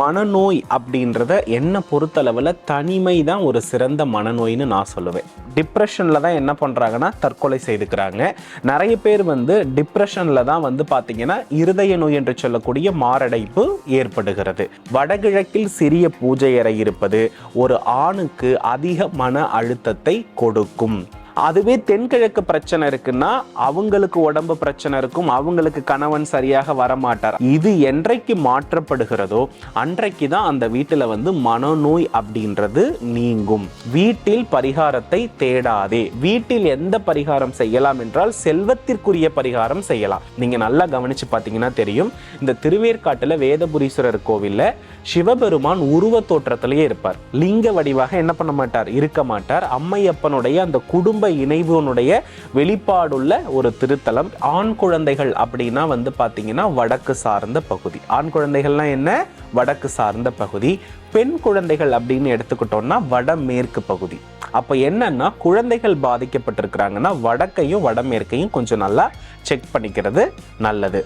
மனநோய் அப்படின்றத என்ன பொறுத்தளவில் தனிமை தான் ஒரு சிறந்த மனநோய்னு நான் சொல்லுவேன். டிப்ரெஷனில் தான் என்ன பண்ணுறாங்கன்னா தற்கொலை செய்துக்கிறாங்க. நிறைய பேர் வந்து டிப்ரெஷனில் தான் வந்து பார்த்திங்கன்னா இருதய நோய் என்று சொல்லக்கூடிய மாரடைப்பு ஏற்படுகிறது. வடகிழக்கில் சிறிய பூஜை அறை இருப்பது ஒரு ஆணுக்கு அதிக மன அழுத்தத்தை கொடுக்கும். அதுவே தென்கிழக்கு பிரச்சனை இருக்குன்னா அவங்களுக்கு உடம்பு பிரச்சனை இருக்கும் அவங்களுக்கு கணவன் சரியாக வரமாட்டார்? இது என்றைக்கு மாற்றப்படுகிறதோ அன்றைக்கு தான் அந்த வீட்டில் வந்து மனநோய் அப்படின்றது நீங்கும். வீட்டில் பரிகாரத்தை தேடாதே. வீட்டில் எந்த பரிகாரம் செய்யலாம் என்றால் செல்வத்திற்குரிய பரிகாரம் செய்யலாம். நீங்கள் நல்லா கவனிச்சு பார்த்தீங்கன்னா தெரியும் இந்த திருவேற்காட்டில் வேதபுரீஸ்வரர் கோவில்ல சிவபெருமான் உருவ தோற்றத்திலேயே இருப்பார். லிங்க வடிவாக என்ன பண்ண மாட்டார்? இருக்க மாட்டார். அம்மையப்பனுடைய அந்த குடும்ப இணைவுனுடைய வெளிப்பாடுள்ள ஒரு திருத்தலம். ஆண் குழந்தைகள் அப்படின்னா வந்து பார்த்தீங்கன்னா வடக்கு சார்ந்த பகுதி. ஆண் குழந்தைகள்லாம் என்ன? வடக்கு சார்ந்த பகுதி. பெண் குழந்தைகள் அப்படின்னு எடுத்துக்கிட்டோம்னா வடமேற்கு பகுதி. அப்ப என்னன்னா குழந்தைகள் பாதிக்கப்பட்டிருக்கிறாங்கன்னா வடக்கையும் வடமேற்கையும் கொஞ்சம் நல்லா செக் பண்ணிக்கிறது நல்லது.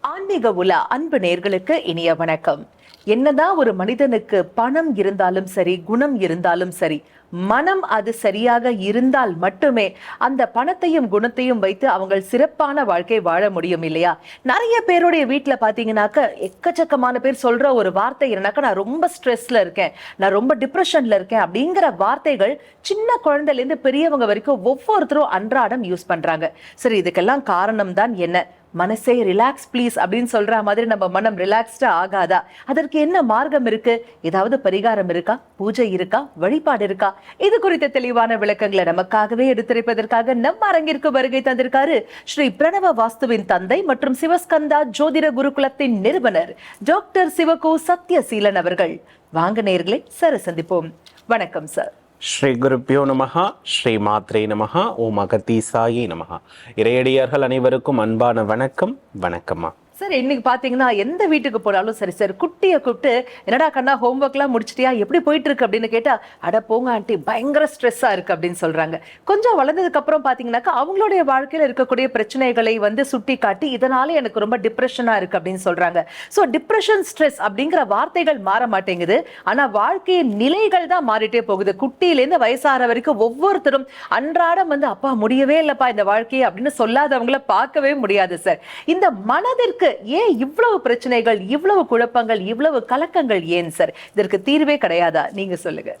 ஆன்மீக உலா அன்பு நேர்களுக்கு இனிய வணக்கம். என்னதான் ஒரு மனிதனுக்கு பணம் இருந்தாலும் சரி குணம் இருந்தாலும் சரி மனம் அது சரியாக இருந்தால் மட்டுமே அந்த பணத்தையும் குணத்தையும் வைத்து அவங்க சிறப்பான வாழ்க்கை வாழ முடியும் இல்லையா? நிறைய பேருடைய வீட்டில் பார்த்தீங்கன்னாக்க எக்கச்சக்கமான பேர் சொல்ற ஒரு வார்த்தை என்னன்னாக்கா நான் ரொம்ப ஸ்ட்ரெஸ்ல இருக்கேன் நான் ரொம்ப டிப்ரெஷன்ல இருக்கேன் அப்படிங்கிற வார்த்தைகள் சின்ன குழந்தையிலேருந்து பெரியவங்க வரைக்கும் ஒவ்வொருத்தரும் அன்றாடம் யூஸ் பண்றாங்க. சரி இதுக்கெல்லாம் காரணம் தான் என்ன? மனசே ரிலாக்ஸ் ப்ளீஸ் அப்படின்னு சொல்ற மாதிரி நம்ம மனம் ரிலாக்ஸ்டா ஆகாதா? அதற்கு என்ன மார்க்கம் இருக்கு? ஏதாவது பரிகாரம் இருக்கா? பூஜை இருக்கா? வழிபாடு இருக்கா? இது குறித்த தெளிவான விளக்கங்களை நமக்காகவே எடுத்துரைப்பதற்காக நம் அரங்கிற்கு வருகை தந்திருக்காரு ஸ்ரீ பிரணவ வாஸ்துவின் தந்தை மற்றும் சிவஸ்கந்தா ஜோதிட குருகுலத்தின் நிறுவனர் டாக்டர் சிவகு சத்யசீலன் அவர்கள். வாங்க நேர்களை சர சந்திப்போம். வணக்கம் சார். ஸ்ரீ குருப்பியோ நமகா ஸ்ரீ மாத்ரே நமகா ஓம் அகத்தீசாயி நமகா இறையடியார்கள் அனைவருக்கும் அன்பான வணக்கம் வணக்கம்மா. சார் இன்னைக்கு பாத்தீங்கன்னா எந்த வீட்டுக்கு போனாலும் சரி சார் குட்டிய கூப்பிட்டு என்னடா கண்ணா ஹோம்ஒர்க்லாம் முடிச்சிட்டியா? எப்படி போயிட்டு இருக்கு அப்படின்னு கேட்டா அட போங்க ஆண்டி பயங்கர ஸ்ட்ரெஸ்ஸா இருக்கு அப்படின்னு சொல்றாங்க. கொஞ்சம் வளர்ந்ததுக்கு அப்புறம் பாத்தீங்கன்னாக்கா அவங்களுடைய வாழ்க்கையில இருக்கக்கூடிய பிரச்சனைகளை வந்து சுட்டி காட்டி இதனால எனக்கு ரொம்ப டிப்ரெஷனா இருக்கு அப்படின்னு சொல்றாங்க. சோ டிப்ரெஷன் ஸ்ட்ரெஸ் அப்படிங்கிற வார்த்தைகள் மாற மாட்டேங்குது. ஆனா வாழ்க்கையின் நிலைகள் தான் மாறிட்டே போகுது. குட்டியிலேருந்து வயசாற வரைக்கும் ஒவ்வொருத்தரும் அன்றாடம் வந்து அப்பா முடியவே இல்லப்பா இந்த வாழ்க்கையை அப்படின்னு சொல்லாதவங்கள பார்க்கவே முடியாது சார். இந்த மனதிற்கு ஏன் இவ்வளவு பிரச்சனைகள் இவ்வளவு குழப்பங்கள் இவ்வளவு கலக்கங்கள் ஏன் சார் இதற்கு தீர்வே கிடையாதா? நீங்க சொல்லுங்க.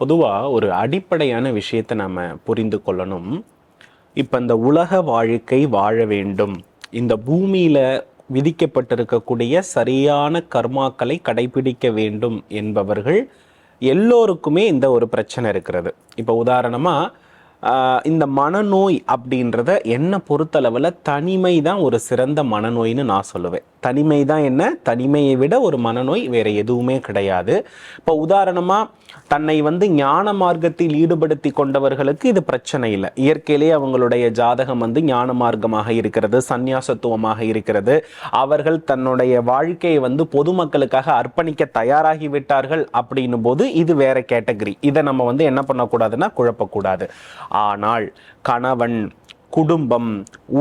பொதுவாக ஒரு அடிப்படையான விஷயத்தை நாம் புரிந்து கொள்ளணும். இப்போ இந்த உலக வாழ்க்கை வாழ வேண்டும். இந்த பூமியில் விதிக்கப்பட்டிருக்கக்கூடிய சரியான கர்மாக்களை கடைபிடிக்க வேண்டும் என்பவர்கள் எல்லோருக்குமே இந்த ஒரு பிரச்சனை இருக்கிறது. இப்போ உதாரணமாக இந்த மனநோய் அப்படின்றத என்னை பொறுத்தளவில் தனிமை தான் ஒரு சிறந்த மனநோயின்னு நான் சொல்லுவேன். தனிமை தான் என்ன? தனிமையை விட ஒரு மனநோய் வேற எதுவுமே கிடையாது. இப்போ உதாரணமாக தன்னை வந்து ஞான மார்க்கத்தில் ஈடுபடுத்தி கொண்டவர்களுக்கு இது பிரச்சனை இல்லை. இயற்கையிலே அவங்களுடைய ஜாதகம் வந்து ஞான மார்க்கமாக இருக்கிறது சந்நியாசத்துவமாக இருக்கிறது. அவர்கள் தன்னுடைய வாழ்க்கையை வந்து பொதுமக்களுக்காக அர்ப்பணிக்க தயாராகி விட்டார்கள் அப்படின்னும் போது இது வேற கேட்டகரி. இதை நம்ம வந்து என்ன பண்ணக்கூடாதுன்னா குழப்பக்கூடாது. ஆனால் கணவன் குடும்பம்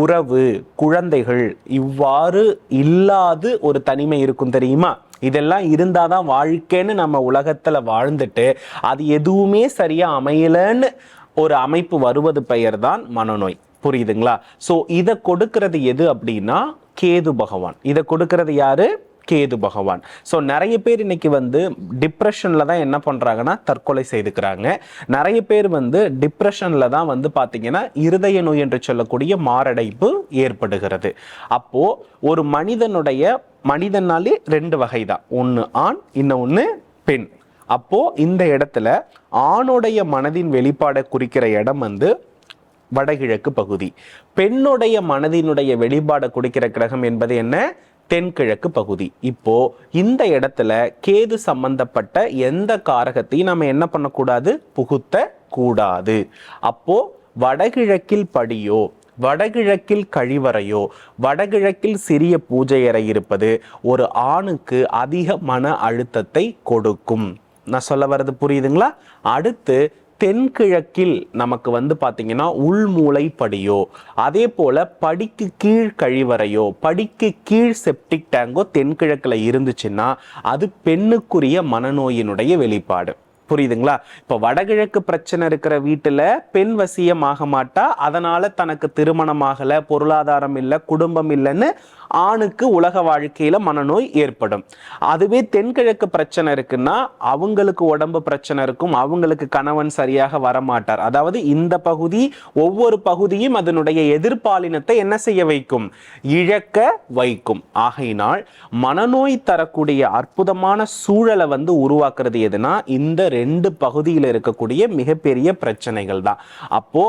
உறவு குழந்தைகள் இவ்வாறு இல்லாது ஒரு தனிமை இருக்கும் தெரியுமா? இதெல்லாம் இருந்தால் தான் வாழ்க்கைன்னு நம்ம உலகத்தில் வாழ்ந்துட்டு அது எதுவுமே சரியாக அமையலன்னு ஒரு அமைப்பு வருவது பெயர் தான் மனநோய். புரியுதுங்களா? ஸோ இதை கொடுக்கறது எது அப்படின்னா கேது பகவான். இதை கொடுக்கறது யாரு? கேது பகவான். ஸோ நிறைய பேர் இன்னைக்கு வந்து டிப்ரெஷனில் தான் என்ன பண்ணுறாங்கன்னா தற்கொலை செய்துக்கிறாங்க. நிறைய பேர் வந்து டிப்ரெஷனில் தான் வந்து பார்த்தீங்கன்னா இருதய நோய் என்று சொல்லக்கூடிய மாரடைப்பு ஏற்படுகிறது. அப்போது ஒரு மனிதனுடைய மனிதனாலே ரெண்டு வகை தான் ஒன்று ஆண் இன்னொன்று பெண். அப்போது இந்த இடத்துல ஆணுடைய மனதின் வெளிப்பாடை குறிக்கிற இடம் வந்து வடகிழக்கு பகுதி. பெண்ணுடைய மனதினுடைய வெளிப்பாடை குறிக்கிற கிரகம் என்பது என்ன? தென்கிழக்கு பகுதி. இப்போ இந்த இடத்துல கேது சம்பந்தப்பட்ட எந்த காரகத்தையும் நம்ம என்ன பண்ணக்கூடாது? புகுத்த கூடாது. அப்போ வடகிழக்கில் படியோ வடகிழக்கில் கழிவறையோ வடகிழக்கில் சிறிய பூஜை அறை இருப்பது ஒரு ஆணுக்கு அதிக மன அழுத்தத்தை கொடுக்கும். நான் சொல்ல வர்றது புரியுதுங்களா? அடுத்து தென்கிழக்கில் நமக்கு வந்து பார்த்தீங்கன்னா உள்மூளை படியோ அதே போல் படிக்கு கீழ் கழிவறையோ படிக்கு கீழ் செப்டிக் டேங்கோ தென்கிழக்கில் இருந்துச்சுன்னா அது பெண்ணுக்குரிய மனநோயினுடைய வெளிப்பாடு. புரியுதுங்களா? இப்போ வடகிழக்கு பிரச்சனை இருக்கிற வீட்டில் பெண் வசியம் ஆக மாட்டா அதனால தனக்கு திருமணம் பொருளாதாரம் இல்லை குடும்பம் இல்லைன்னு ஆணுக்கு உலக வாழ்க்கையில் மனநோய் ஏற்படும். அதுவே தென்கிழக்கு பிரச்சனை இருக்குன்னா அவங்களுக்கு உடம்பு பிரச்சனை இருக்கும் அவங்களுக்கு கணவன் சரியாக வரமாட்டார். அதாவது இந்த பகுதி ஒவ்வொரு பகுதியும் அதனுடைய எதிர்பாலினத்தை என்ன செய்ய வைக்கும்? இழக்க வைக்கும். ஆகையினால் மனநோய் தரக்கூடிய அற்புதமான சூழலை வந்து உருவாக்குறது எதுனா இந்த ரெண்டு பகுதியில் இருக்கக்கூடிய மிகப்பெரிய பிரச்சனைகள் தான். அப்போ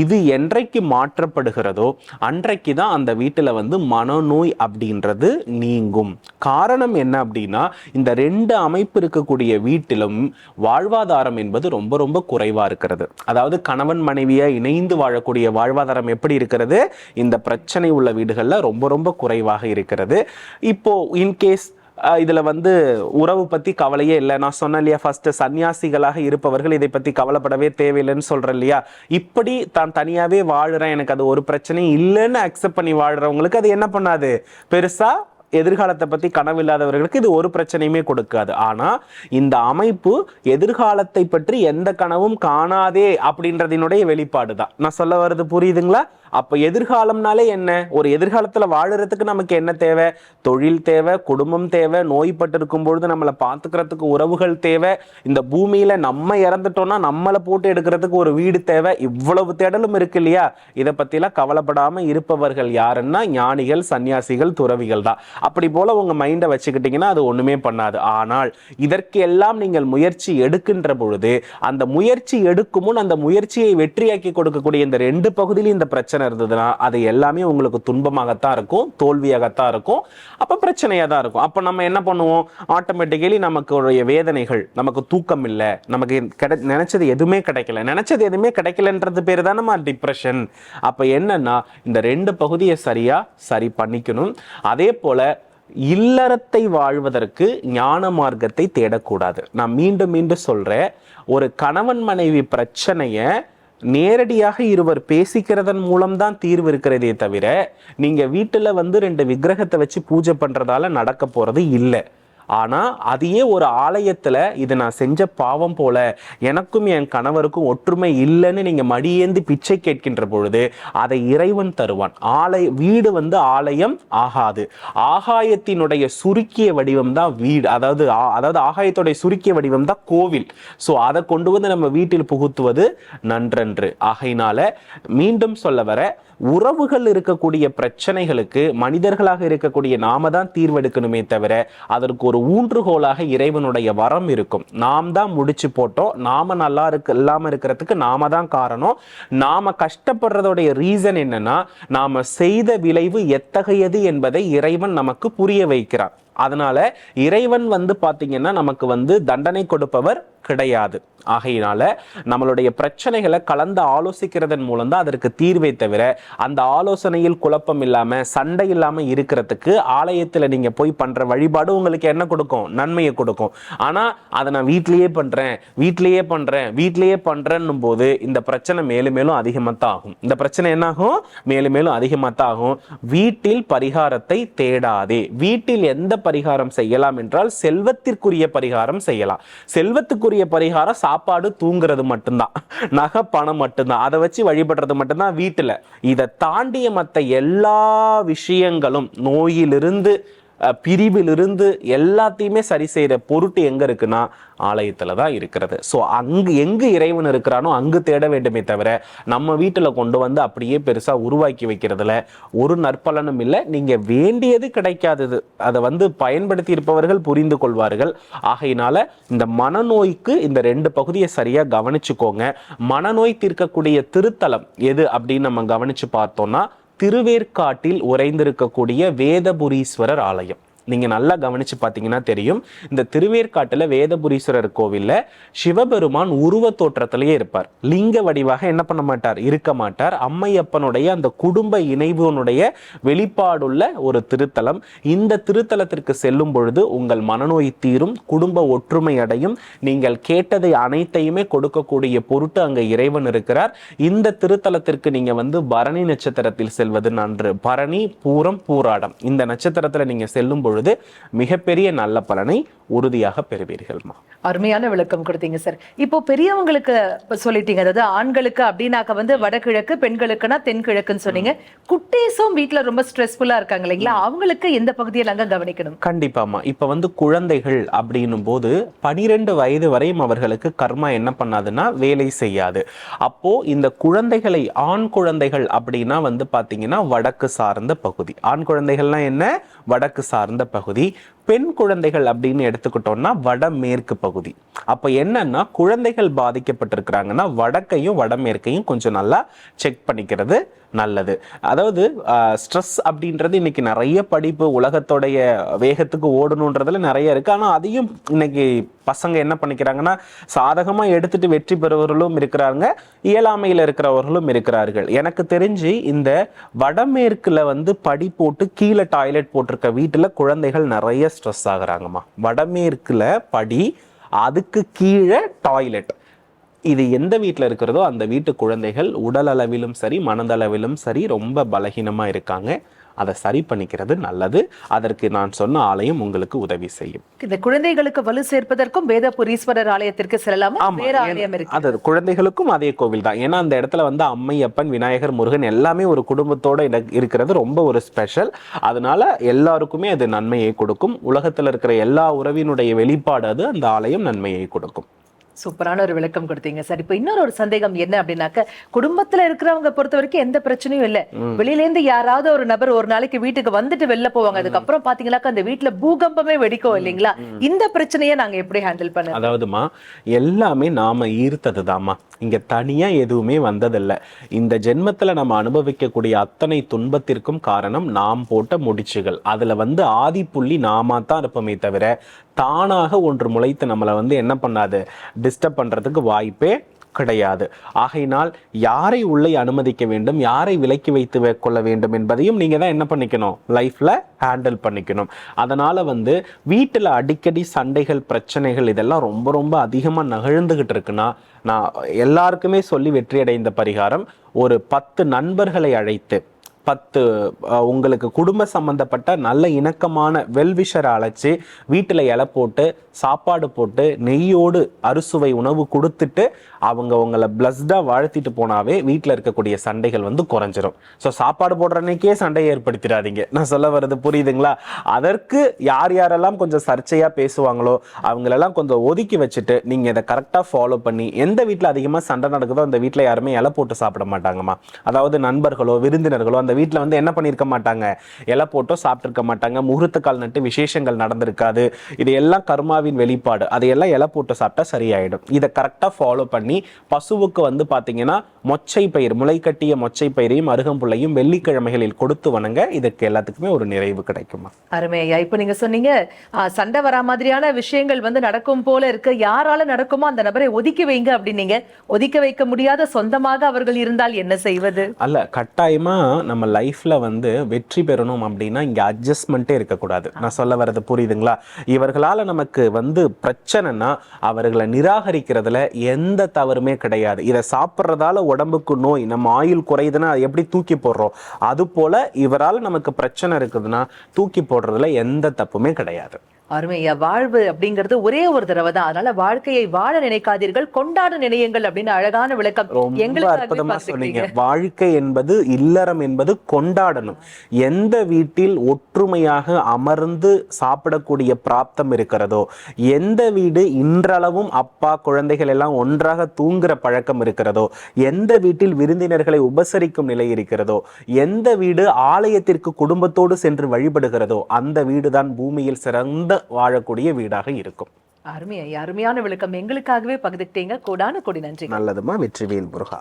இது என்றைக்கு மாற்றப்படுகிறதோ அன்றைக்கு தான் அந்த வீட்டில் வந்து மனநோய் அப்படின்றது நீங்கும். காரணம் என்ன அப்படின்னா இந்த ரெண்டு அமைப்பு இருக்கக்கூடிய வீட்டிலும் வாழ்வாதாரம் என்பது ரொம்ப ரொம்ப குறைவா இருக்கிறது. அதாவது கணவன் மனைவியா இணைந்து வாழக்கூடிய வாழ்வாதாரம் எப்படி இருக்கிறது? இந்த பிரச்சனை உள்ள வீடுகளில் ரொம்ப ரொம்ப குறைவாக இருக்கிறது. இப்போ இன்கேஸ் இதில் வந்து உறவு பற்றி கவலையே இல்லை. நான் சொன்னேன் இல்லையா ஃபஸ்ட்டு சன்னியாசிகளாக இருப்பவர்கள் இதை பற்றி கவலைப்படவே தேவையில்லைன்னு சொல்கிறேன் இல்லையா? இப்படி தான் தனியாகவே வாழ்கிறேன் எனக்கு அது ஒரு பிரச்சனையும் இல்லைன்னு அக்செப்ட் பண்ணி வாழ்கிறவங்களுக்கு அது என்ன பண்ணாது? பெருசாக எதிர்காலத்தை பற்றி கனவு இல்லாதவர்களுக்கு இது ஒரு பிரச்சனையுமே கொடுக்காது. ஆனால் இந்த அமைப்பு எதிர்காலத்தை பற்றி எந்த கனவும் காணாதே அப்படின்றதினுடைய வெளிப்பாடு தான் நான் சொல்ல வர்றது புரியுதுங்களா? அப்போ எதிர்காலம்னாலே என்ன? ஒரு எதிர்காலத்தில் வாழறதுக்கு நமக்கு என்ன தேவை? தொழில் தேவை குடும்பம் தேவை நோய்பட்டிருக்கும் பொழுது நம்மளை பார்த்துக்கிறதுக்கு உறவுகள் தேவை. இந்த பூமியில் நம்ம இறந்துட்டோம்னா நம்மளை போட்டு எடுக்கிறதுக்கு ஒரு வீடு தேவை. இவ்வளவு தேடலும் இருக்கு இல்லையா? இதை பற்றிலாம் கவலைப்படாமல் இருப்பவர்கள் யாருன்னா ஞானிகள் சன்னியாசிகள் துறவிகள் தான். அப்படி போல் உங்கள் மைண்டை வச்சுக்கிட்டிங்கன்னா அது ஒன்றுமே பண்ணாது. ஆனால் இதற்கு எல்லாம் நீங்கள் முயற்சி எடுக்கின்ற பொழுது அந்த முயற்சி எடுக்கும் முன் அந்த முயற்சியை வெற்றியாக்கி கொடுக்கக்கூடிய இந்த ரெண்டு பகுதியிலும் இந்த பிரச்சனை இருந்ததுன்னா அது எல்லாமே உங்களுக்கு துன்பமாகத்தான் இருக்கும் தோல்வியாகத்தான் இருக்கும். அப்போ பிரச்சனையாக தான் இருக்கும். அப்போ நம்ம என்ன பண்ணுவோம்? ஆட்டோமேட்டிக்கலி நமக்கு வேதனைகள் நமக்கு தூக்கம் இல்லை. நமக்கு கிடை நினச்சது எதுவுமே கிடைக்கல. நினச்சது எதுவுமே கிடைக்கலன்றது பேர் தான் நம்ம டிப்ரெஷன் அப்போ என்னன்னா இந்த ரெண்டு பகுதியை சரியாக சரி பண்ணிக்கணும். அதே போல் இல்லறத்தை வாழ்வதற்கு ஞான மார்க்கத்தை தேடக்கூடாது. நான் மீண்டும் மீண்டும் சொல்கிறேன் ஒரு கணவன் மனைவி பிரச்சனையை நேரடியாக இருவர் பேசிக்கிறதன் மூலம்தான் தீர்வு இருக்கிறதே தவிர நீங்கள் வீட்டில் வந்து ரெண்டு விக்கிரகத்தை வச்சு பூஜை பண்ணுறதால நடக்க போகிறது இல்லை. ஆனால் அதையே ஒரு ஆலயத்தில் இது நான் செஞ்ச பாவம் போல எனக்கும் என் கணவருக்கும் ஒற்றுமை இல்லைன்னு நீங்கள் மடியேந்தி பிச்சை கேட்கின்ற பொழுது அதை இறைவன் தருவான். ஆலய வீடு வந்து ஆலயம் ஆகாது. ஆகாயத்தினுடைய சுருக்கிய வடிவம் தான் வீடு. அதாவது ஆ- அதாவது ஆகாயத்துடைய சுருக்கிய வடிவம் தான் கோவில். ஸோ அதை கொண்டு வந்து நம்ம வீட்டில் புகுத்துவது நன்றன்று. ஆகையினால மீண்டும் சொல்ல வர உறவுகள் இருக்கக்கூடிய பிரச்சனைகளுக்கு மனிதர்களாக இருக்கக்கூடிய நாம தான் தீர்வெடுக்கணுமே தவிர அதற்கு ஒரு ஊன்றுகோலாக இறைவனுடைய வரம் இருக்கும். நாம் தான் முடிச்சு போட்டோம். நாம நல்லா இருக்கு இல்லாமல் இருக்கிறதுக்கு நாம தான் காரணம். நாம கஷ்டப்படுறதோடைய ரீசன் என்னன்னா நாம செய்த விளைவு எத்தகையது என்பதை இறைவன் நமக்கு புரிய வைக்கிறான். அதனால இறைவன் வந்து பார்த்திங்கன்னா நமக்கு வந்து தண்டனை கொடுப்பவர் கிடையாது. ஆகையினால நம்மளுடைய பிரச்சனைகளை கலந்து ஆலோசிக்கிறதன் மூலம் தான் அதற்கு தீர்வை தவிர அந்த ஆலோசனையில் குழப்பம் இல்லாமல் சண்டை இல்லாமல் இருக்கிறதுக்கு ஆலயத்தில் நீங்கள் போய் பண்ணுற வழிபாடு உங்களுக்கு என்ன கொடுக்கும்? நன்மையை கொடுக்கும். ஆனால் அதை நான் வீட்லயே பண்ணுறேன் வீட்டிலையே பண்ணுறேன் வீட்லயே பண்ணுறேன்னும் போது இந்த பிரச்சனை மேலும் மேலும் அதிகமாக தான் ஆகும் இந்த பிரச்சனை என்ன ஆகும் மேலும் மேலும் அதிகமாக தான் ஆகும் வீட்டில் பரிகாரத்தை தேடாதே. வீட்டில் எந்த பரிகாரம் செய்யலாம் என்றால் செல்வத்திற்குரிய பரிகாரம் செய்யலாம். செல்வத்துக்குரிய பரிகாரம் சாப்பாடு தூங்குறது மட்டும்தான். நகை பணம் மட்டும்தான். அதை வச்சு வழிபடுறது மட்டும்தான் வீட்டுல. இதை தாண்டிய மற்ற எல்லா விஷயங்களும் நோயிலிருந்து பிரிவிலிருந்து எல்லாத்தையுமே சரி செய்கிற பொருட்டு எங்கே இருக்குன்னா ஆலயத்தில் தான் இருக்கிறது. ஸோ அங்கு எங்கு இறைவன் இருக்கிறானோ அங்கு தேட வேண்டுமே தவிர நம்ம வீட்டில் கொண்டு வந்து அப்படியே பெருசாக உருவாக்கி வைக்கிறதுல ஒரு நற்பலனும் இல்லை. நீங்கள் வேண்டியது கிடைக்காதது. அதை வந்து பயன்படுத்தி இருப்பவர்கள் புரிந்து கொள்வார்கள். ஆகையினால இந்த மனநோய்க்கு இந்த ரெண்டு பகுதியை சரியாக கவனிச்சுக்கோங்க. மனநோய் தீர்க்கக்கூடிய திருத்தலம் எது அப்படின்னு நம்ம கவனித்து பார்த்தோம்னா திருவேற்காட்டில் உறைந்திருக்கக்கூடிய வேதபுரீஸ்வரர் ஆலயம். நீங்க நல்லா கவனிச்சு பார்த்தீங்கன்னா தெரியும். இந்த திருவேற்காட்டுல வேதபுரீஸ்வரர் கோவில்ல சிவபெருமான் உருவ தோற்றத்திலேயே இருப்பார். லிங்க வடிவாக என்ன பண்ண மாட்டார்? இருக்க மாட்டார். அம்மையப்பனுடைய அந்த குடும்ப இணைவுனுடைய வெளிப்பாடுள்ள ஒரு திருத்தலம். இந்த திருத்தலத்திற்கு செல்லும் பொழுது உங்கள் மனநோய் தீரும் குடும்ப ஒற்றுமை அடையும். நீங்கள் கேட்டதை அனைத்தையுமே கொடுக்கக்கூடிய பொருட்டு அங்க இறைவன் இருக்கிறார். இந்த திருத்தலத்திற்கு நீங்க வந்து பரணி நட்சத்திரத்தில் செல்வது நன்று. பரணி பூரம் பூராடம். இந்த நட்சத்திரத்துல நீங்க செல்லும் பொழுது மிகப்பெரிய நல்ல பலனை உறுதியாக பெறுவீர்கள்மா அருமையான விளக்கம் கொடுத்தீங்க சார் இப்போ பெரியவங்களுக்கு சொல்லிட்டீங்க அதாவது ஆண்களுக்கு அப்படின்னாக்க வந்து வடகிழக்கு பெண்களுக்குன்னா தென்கிழக்குன்னு சொன்னீங்க. குட்டீஸும் வீட்ல ரொம்ப ஸ்ட்ரெஸ்ஃபுல்லா இருக்காங்க இல்லைங்களா? அவங்களுக்கு எந்த பகுதியை நாங்க கவனிக்கணும்? கண்டிப்பாமா இப்ப வந்து குழந்தைகள் அப்படின்னும் போது பனிரெண்டு வயது வரையும் அவர்களுக்கு கர்மா என்ன பண்ணாதுன்னா வேலை செய்யாது. அப்போ இந்த குழந்தைகளை ஆண் குழந்தைகள் அப்படின்னா வந்து பாத்தீங்கன்னா வடக்கு சார்ந்த பகுதி. ஆண் குழந்தைகள்னா என்ன? வடக்கு சார்ந்த பகுதி பெண் குழந்தைகள் அப்படின்னு எடுத்துக்கிட்டோம்னா வடமேற்கு பகுதி. அப்ப என்னன்னா குழந்தைகள் பாதிக்கப்பட்டிருக்கிறாங்கன்னா வடக்கையும் வடமேற்கையும் கொஞ்சம் நல்லா செக் பண்ணிக்கிறது நல்லது. அதாவது ஸ்ட்ரெஸ் அப்படின்றது இன்னைக்கு நிறைய படிப்பு உலகத்தோடைய வேகத்துக்கு ஓடணுன்றதுல நிறைய இருக்கு. ஆனால் அதையும் இன்னைக்கு பசங்க என்ன பண்ணிக்கிறாங்கன்னா சாதகமாக எடுத்துட்டு வெற்றி பெறுவர்களும் இருக்கிறாங்க இயலாமையில் இருக்கிறவர்களும் இருக்கிறார்கள். எனக்கு தெரிஞ்சு இந்த வடமேற்குல வந்து படி போட்டு கீழே டாய்லெட் போட்டிருக்க வீட்டில் குழந்தைகள் நிறைய ஸ்ட்ரெஸ் ஆகுறாங்கம்மா. வடமேற்குல படி அதுக்கு கீழே டாய்லெட் இது எந்த வீட்டில் இருக்கிறதோ அந்த வீட்டு குழந்தைகள் உடல் அளவிலும் சரி மனதளவிலும் சரி ரொம்ப பலகீனமா இருக்காங்க. அதை சரி பண்ணிக்கிறது நல்லது. அதற்கு நான் சொன்ன ஆலயம் உங்களுக்கு உதவி செய்யும். இந்த குழந்தைகளுக்கு வலு சேர்ப்பதற்கும் வேதபுரீஸ்வரர் ஆலயத்திற்கு செல்லலாமா? வேற ஆலயம் இருக்கு. அது குழந்தைகளுக்கும் அதே கோவில் தான். ஏன்னா அந்த இடத்துல வந்து அம்மையப்பன் விநாயகர் முருகன் எல்லாமே ஒரு குடும்பத்தோட இருக்கிறது. ரொம்ப ஒரு ஸ்பெஷல். அதனால எல்லாருக்குமே அது நன்மையை கொடுக்கும். உலகத்துல இருக்கிற எல்லா உறவினுடைய வெளிப்பாடு அது. அந்த ஆலயம் நன்மையை கொடுக்கும். சூப்பரான ஒரு விளக்கம் கொடுத்தீங்க சார். இப்போ இன்னொரு ஒரு சந்தேகம் என்ன அப்படின்னாக்க குடும்பத்துல இருக்கிறவங்க பொறுத்த வரைக்கும் எந்த பிரச்சனையும் இல்ல. வெளியில இருந்து யாராவது ஒரு நபர் ஒரு நாளைக்கு வீட்டுக்கு வந்துட்டு வெளில போவாங்க. அதுக்கப்புறம் பாத்தீங்கன்னாக்கா அந்த வீட்டுல பூகம்பமே வெடிக்கும் இல்லைங்களா? இந்த பிரச்சனையை நாங்க எப்படி ஹேண்டில் பண்ண அதாவதுமா எல்லாமே நாம ஈர்த்தது தாம்மா இங்க தனியா எதுவுமே வந்ததில்ல. இந்த ஜென்மத்துல நம்ம அனுபவிக்கக்கூடிய அத்தனை துன்பத்திற்கும் காரணம் நாம் போட்ட முடிச்சுகள். அதுல வந்து ஆதிப்புள்ளி நாமா தான் இருப்போமே தவிர தானாக ஒன்று முளைத்து நம்மளை வந்து என்ன பண்ணாது டிஸ்டர்ப் பண்ணுறதுக்கு வாய்ப்பே கிடையாது. ஆகையினால் யாரை உள்ளே அனுமதிக்க வேண்டும் யாரை விலக்கி வைத்து கொள்ள வேண்டும் என்பதையும் நீங்கள் தான் என்ன பண்ணிக்கணும்? லைஃப்பில் ஹேண்டில் பண்ணிக்கணும். அதனால் வந்து வீட்டில் அடிக்கடி சண்டைகள் பிரச்சனைகள் இதெல்லாம் ரொம்ப ரொம்ப அதிகமாக நகழ்ந்துகிட்டு இருக்குன்னா நான் எல்லாருக்குமே சொல்லி வெற்றியடைந்த பரிகாரம் ஒரு பத்து நண்பர்களை அழைத்து பத்து உங்களுக்கு குடும்ப சம்பந்தப்பட்ட நல்ல இணக்கமான வெல்விஷரை அழைச்சி வீட்டில் இலை போட்டு சாப்பாடு போட்டு நெய்யோடு அறுசுவை உணவு கொடுத்துட்டு அவங்க உங்களை பிளஸ்டாக வாழ்த்திட்டு போனாவே வீட்டில் இருக்கக்கூடிய சண்டைகள் வந்து குறைஞ்சிரும். ஸோ சாப்பாடு போடுற அன்னைக்கே சண்டையை ஏற்படுத்திடாதீங்க. நான் சொல்ல வர்றது புரியுதுங்களா? அதற்கு யார் யாரெல்லாம் கொஞ்சம் சர்ச்சையாக பேசுவாங்களோ அவங்களெல்லாம் கொஞ்சம் ஒதுக்கி வச்சுட்டு நீங்கள் இதை கரெக்டாக ஃபாலோ பண்ணி எந்த வீட்டில் அதிகமாக சண்டை நடக்குதோ அந்த வீட்டில் யாருமே இலை போட்டு சாப்பிட மாட்டாங்கம்மா. அதாவது நண்பர்களோ விருந்தினர்களோ அந்த வீட்டில் வந்து என்ன பண்ணியிருக்க மாட்டாங்க? இலை போட்டோ சாப்பிட்ருக்க மாட்டாங்க. முகூர்த்த கால் நட்டு விசேஷங்கள் நடந்திருக்காது. இது எல்லாம் கர்மாவின் வெளிப்பாடு. அதையெல்லாம் இலை போட்டு சாப்பிட்டா சரியாயிடும். இதை கரெக்டாக ஃபாலோ பண்ணி பசுவுக்கு வந்து பார்த்தீங்கன்னா மொச்சை பயிர் முளைக்கட்டிய மொச்சை பயிரையும் அருகம்புல்லையும் வெள்ளிக்கிழமைகளில் கொடுத்து வணங்க. இதுக்கு எல்லாத்துக்குமே ஒரு நிறைவு கிடைக்குமா? அருமை ஐயா. இப்போ நீங்க சொன்னீங்க சண்டை வரா மாதிரியான விஷயங்கள் வந்து நடக்கும் போல இருக்கு. யாரால நடக்குமோ அந்த நபரை ஒதுக்கி வைங்க அப்படின்னீங்க. ஒதுக்க வைக்க முடியாத சொந்தமாக அவர்கள் இருந்தால் என்ன செய்வது? அல்ல கட்டாயமா நம்ம லைஃப்ல வந்து வெற்றி பெறணும் அப்படின்னா இங்க அட்ஜஸ்ட்மெண்ட்டே இருக்கக்கூடாது. நான் சொல்ல வர்றது புரியுதுங்களா? இவர்களால நமக்கு வந்து பிரச்சனைனா அவர்களை நிராகரிக்கிறதுல எந்த தவறுமே கிடையாது. இதை சாப்பிட்றதால உடம்புக்கு நோய் நம்ம ஆயுள் குறையுதுன்னா அதை எப்படி தூக்கி போடுறோம்? அது போல இவரால் நமக்கு பிரச்சனை இருக்குதுன்னா தூக்கி போடுறதுல எந்த தப்புமே கிடையாது. அருமை. ஐயா வாழ்வு அப்படிங்கிறது ஒரே ஒரு தடவை தான். அதனால வாழ்க்கையை வாழ நினைக்காதீர்கள். கொண்டாட நினையுங்கள் அப்படின்னு அழகான விளக்கம் ரொம்ப எங்களுக்காகவே அற்புதமா சொன்னீங்க. வாழ்க்கை என்பது இல்லறம் என்பது கொண்டாடணும். எந்த வீட்டில் ஒற்றுமையாக அமர்ந்து சாப்பிடக்கூடிய பிராப்தம் இருக்கிறதோ எந்த வீடு இன்றளவும் அப்பா குழந்தைகள் எல்லாம் ஒன்றாக தூங்குற பழக்கம் இருக்கிறதோ எந்த வீட்டில் விருந்தினர்களை உபசரிக்கும் நிலை இருக்கிறதோ எந்த வீடு ஆலயத்திற்கு குடும்பத்தோடு சென்று வழிபடுகிறதோ அந்த வீடுதான் பூமியில் சிறந்த வாழக்கூடிய வீடாக இருக்கும். அருமை அருமையான விளக்கம். எங்களுக்காகவே பகிர்ந்துக்கிட்டீங்க. கோடான கொடி நன்றி நல்லதுமா வெற்றிவேல் முருகா